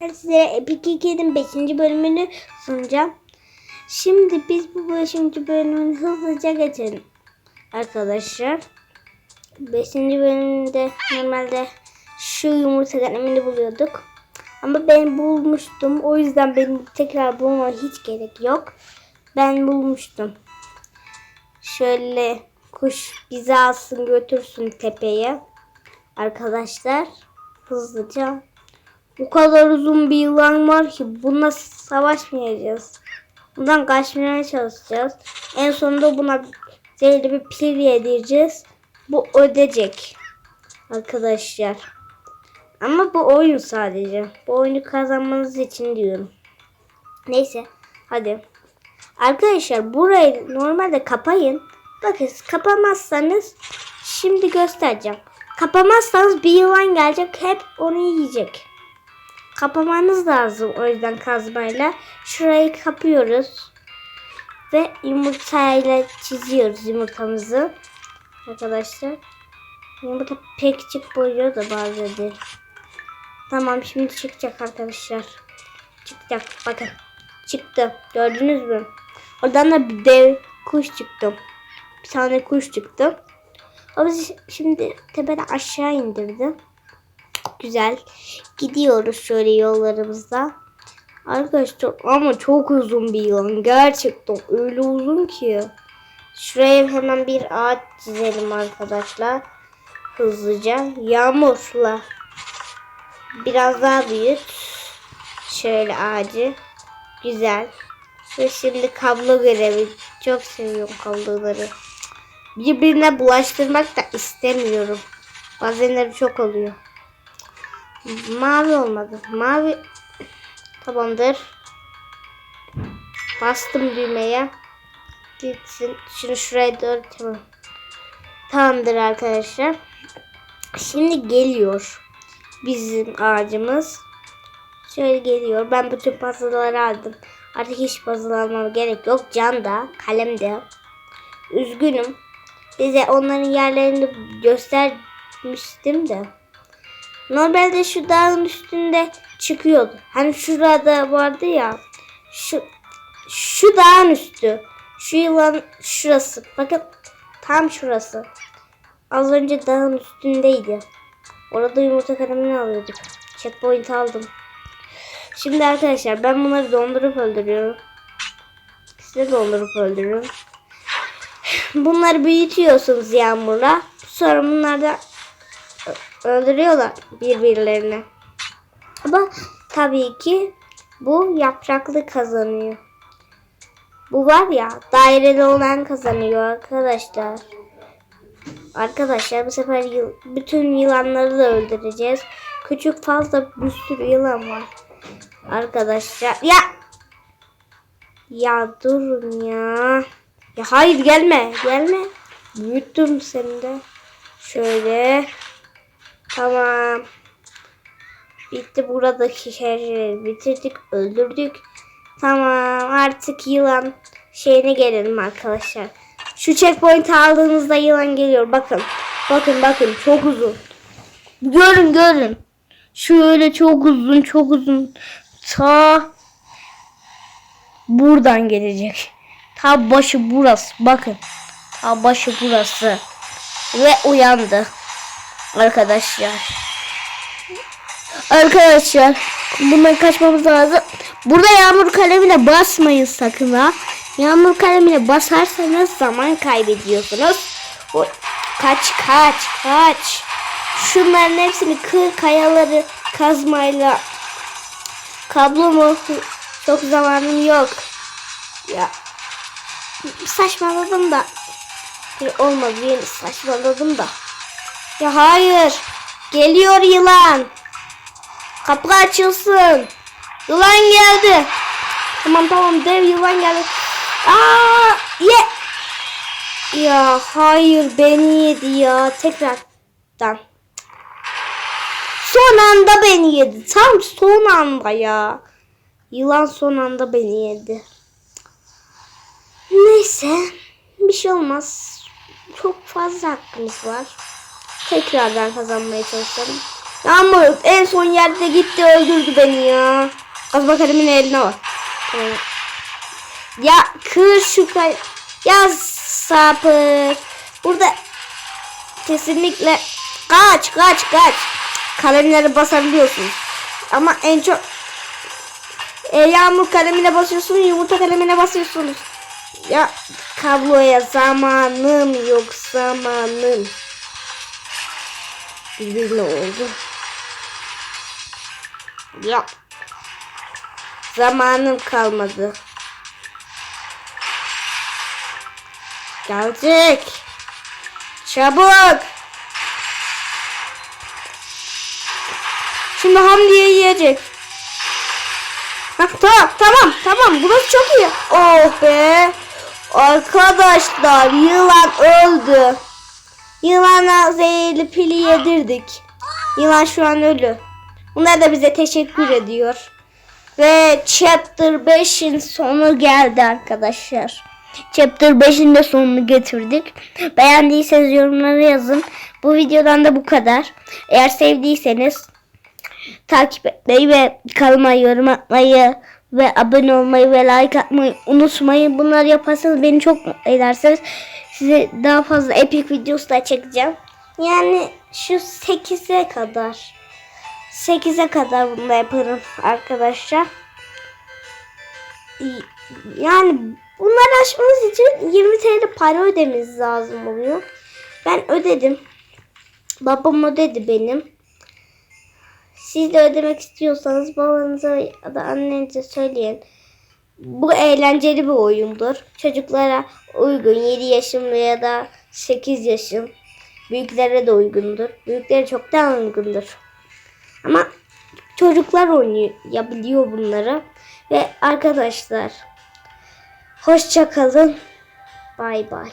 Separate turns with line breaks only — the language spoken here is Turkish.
Size Epic 2'nin 5. bölümünü sunacağım. Şimdi biz bu 5. bölümünü hızlıca geçelim. Arkadaşlar. 5. bölümde normalde şu yumurta kalemini buluyorduk. Ama ben bulmuştum. O yüzden benim tekrar bulmama hiç gerek yok. Ben bulmuştum. Şöyle kuş bizi alsın götürsün tepeye. Arkadaşlar hızlıca bu kadar uzun bir yılan var ki bununla savaşmayacağız. Bundan kaçmaya çalışacağız. En sonunda buna zehirli bir pil yedireceğiz. Bu ödeyecek. Arkadaşlar. Ama bu oyun sadece. Bu oyunu kazanmanız için diyorum. Neyse. Hadi. Arkadaşlar burayı normalde kapayın. Bakın kapamazsanız şimdi göstereceğim. Kapamazsanız bir yılan gelecek hep onu yiyecek. Kapamanız lazım o yüzden kazmayla. Şurayı kapıyoruz. Ve yumurtayla çiziyoruz yumurtamızı. Arkadaşlar. Yumurta pek küçük boyuyor da bazen. Tamam şimdi çıkacak arkadaşlar. Çıkacak bakın. Çıktı. Gördünüz mü? Oradan da bir dev kuş çıktı. Bir tane kuş çıktı. O bizi şimdi tepeden aşağı indirdi. Güzel. Gidiyoruz şöyle yollarımızda. Arkadaşlar ama çok uzun bir yol. Gerçekten öyle uzun ki. Şuraya hemen bir ağaç çizelim arkadaşlar. Hızlıca. Yağmurla. Biraz daha büyüt. Şöyle ağacı. Güzel. Ve şimdi kablo görevi. Çok seviyorum kabloları. Birbirine bulaştırmak da istemiyorum. Bazenleri çok oluyor. Mavi olmadı. Mavi tamamdır. Bastım düğmeye. Gitsin. Şunu şuraya doğru tamam. Tamamdır arkadaşlar. Şimdi geliyor. Bizim ağacımız. Şöyle geliyor. Ben bütün puzzle'ları aldım. Artık hiç puzzle almama gerek yok. Can da, kalem de. Üzgünüm. Bize onların yerlerini göstermiştim de. Normalde şu dağın üstünde çıkıyordu. Hani şurada vardı ya. Şu şu dağın üstü. Şu yılan şurası. Bakın tam şurası. Az önce dağın üstündeydi. Orada yumurta kalemini alıyorduk. Checkpoint aldım. Şimdi arkadaşlar ben bunları dondurup öldürüyorum. Size dondurup öldürüyorum. Bunları büyütüyorsunuz yağmurla. Sonra bunlardan öldürüyorlar birbirlerini. Ama tabii ki bu yapraklı kazanıyor. Bu var ya daireli olan kazanıyor arkadaşlar. Arkadaşlar bu sefer yıl, bütün yılanları da öldüreceğiz. Küçük fazla bir sürü yılan var. Arkadaşlar ya ya durun ya. Ya hayır gelme gelme. Büyüttüm seni de. Şöyle. Tamam. Bitti buradaki şeyleri bitirdik öldürdük. Tamam artık yılan şeyine gelelim arkadaşlar. Şu checkpoint aldığınızda yılan geliyor. Bakın. Bakın bakın çok uzun. Görün görün. Şöyle çok uzun çok uzun. Ta buradan gelecek. Ta başı burası. Bakın. Ta başı burası. Ve uyandı. Arkadaşlar. Arkadaşlar. Bundan kaçmamız lazım. Burada yağmur kalemine basmayın sakın ha. Yağmur kalemine basarsanız zaman kaybediyorsunuz. O, kaç kaç kaç. Şunların hepsini kır kayaları kazmayla. Kablo mu? Çok zamanım yok. Ya saçmaladım da. Olmadı yeni saçmaladım da. Ya hayır. Geliyor yılan. Kapı açılsın. Yılan geldi. Tamam tamam dev yılan geldi. Aa ye. Ya hayır beni yedi ya. Tekrardan. Son anda beni yedi. Tam son anda ya. Yılan son anda beni yedi. Neyse. Bir şey olmaz. Çok fazla hakkımız var. Tekrardan kazanmaya çalışalım. Yağmur en son yerde gitti öldürdü beni ya. Kazma kalemin eline var. Ya kır şu kay... Ya sapık. Burada kesinlikle kaç kaç kaç. Kalemleri basabiliyorsunuz. Ama en çok e, yağmur kalemine basıyorsunuz, yumurta kalemine basıyorsunuz. Ya kabloya zamanım yok zamanım. Birbirine oldu. Ya. Zamanım kalmadı. Gelecek. Çabuk. Şimdi Hamdi'ye yiyecek. Hah, tamam tamam tamam burası çok iyi. Oh be. Arkadaşlar yılan öldü. Yılana zehirli pili yedirdik. Yılan şu an ölü. Bunlar da bize teşekkür ediyor. Ve Chapter 5'in sonu geldi arkadaşlar. Chapter 5'in de sonunu getirdik. Beğendiyseniz yorumlara yazın. Bu videodan da bu kadar. Eğer sevdiyseniz takip etmeyi ve kanalıma yorum atmayı ve abone olmayı ve like atmayı unutmayın. Bunları yaparsanız beni çok mutlu edersiniz. Size daha fazla epik videosu da çekeceğim. Yani şu 8'e kadar 8'e kadar bunu da yaparım arkadaşlar. Yani bunları aşmamız için 20 TL para ödememiz lazım oluyor. Ben ödedim. Babam ödedi benim. Siz de ödemek istiyorsanız babanıza ya da annenize söyleyin. Bu eğlenceli bir oyundur. Çocuklara uygun 7 yaşında ya da 8 yaşın. Büyüklere de uygundur. Büyüklere çoktan uygundur. Ama çocuklar oynayabiliyor bunları. Ve arkadaşlar hoşça kalın. Bay bay.